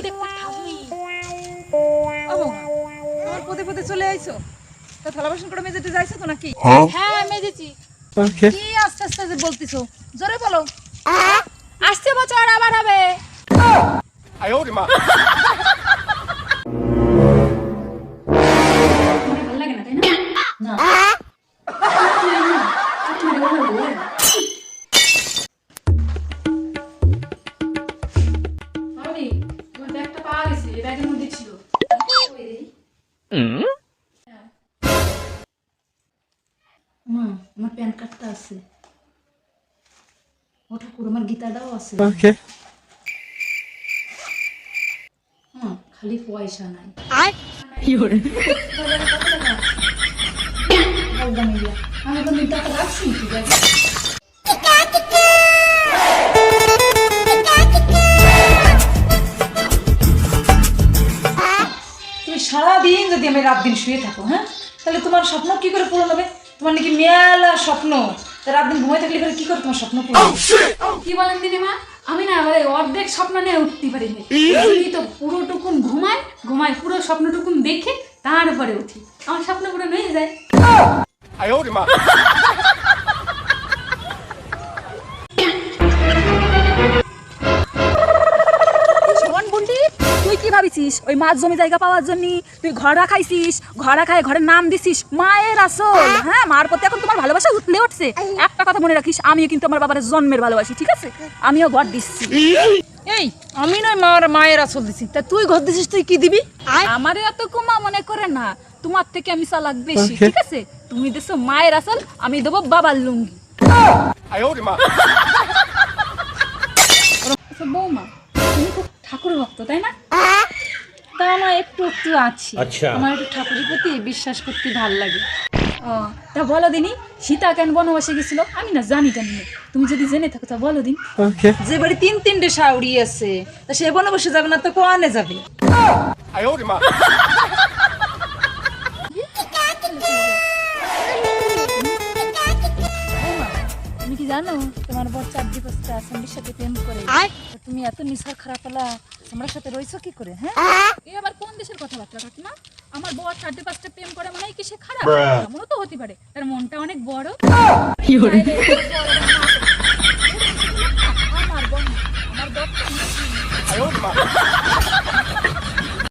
কই পদে পদে চলে আইছো? তা থালা বাসন করে মেজেতে যাইছো তো নাকি? হ্যাঁ।, হ্যাঁ মেজেছি। কি? আস্তে আস্তে বলতিছো? জোরে বলো। আসছে বছর আবার হবে। ব্যাগের মধ্যে ছিল মা আমার প্যান কার্ডটা আছে ও ঠাকুর আমার গীতাটাও আছে হ্যাঁ খালি পয়সা নাই। আমি এখন টাকা রাখছি নাকি ব্যাগে? সারাদিন যদি আমি রাত দিন শুয়ে থাকো হ্যাঁ? তাহলে তোমার স্বপ্ন কি করে পূরণ হবে? তোমার নাকি মেলা স্বপ্ন। তা রাত দিন ঘুমাই থাকলে কি করে তোমার স্বপ্ন পূরণ কি বলেন দিদিমা? আমি না এবারে অর্ধেক স্বপ্ন নিয়ে উঠতে পারিনি। উনি তো পুরোটুকুন ঘুমায় ঘুমায় পুরো স্বপ্নটুকুন দেখে তারপরে উঠি। আমার স্বপ্ন পুরো হয়ে যায়। খাইছিস ওই মাছ জমি জায়গা পাওয়ার জন্য তুই ঘর রাখাইছিস ঘর রাখায় ঘরের নাম দিছিস মায়ের আসল। হ্যাঁ মার প্রতি এখন তোমার ভালোবাসা উঠলে উঠছে। একটা কথা মনে রাখিস আমিও কিন্তু আমার বাবার জন্মের ভালোবাসি ঠিক আছে? আমিও ঘর দিচ্ছি। এই আমি নয় মার মায়ের আসল দিছি। তা তুই ঘর দিছিস তুই কি দিবি? এত মনে করে না। তোমার থেকে আমি চালাক বেশি ঠিক আছে? তুমি দিছো মায়ের আসল আমি দেবো বাবার লুঙ্গি। আচ্ছা, বৌমা তুমি তো ঠাকুর ভক্ত তাই না? তা আমার একটু একটু আছে। আচ্ছা। আমার একটু ঠাকুরের প্রতি বিশ্বাস করতে ভালো লাগে। ও তা বলো দিনি সীতা কেন বনবাসে গেছিল? আমি না জানি জানি তুমি যদি জেনে থাকো তা বলো দিন। যে বাড়ি তিন তিনটে শাউরি আছে তা সে বনবাসে যাবে না তো কোয়ানে যাবে? তুমি কি জানো তোমার বর চার দিবস আছে বিশ্বকে প্রেম করে। তুমি এত নিশা খারাপ হলা। তোমরা সাথে রইছো কি করে হ্যাঁ? এ আবার কোন দেশের কথাবার্তা কাকিমা? আমার বর চারটে পাঁচটা প্রেম করে মানে কি সে খারাপ? এমনও তো হতে পারে তার মনটা অনেক বড়। কি করে আমার বোন আমার বর।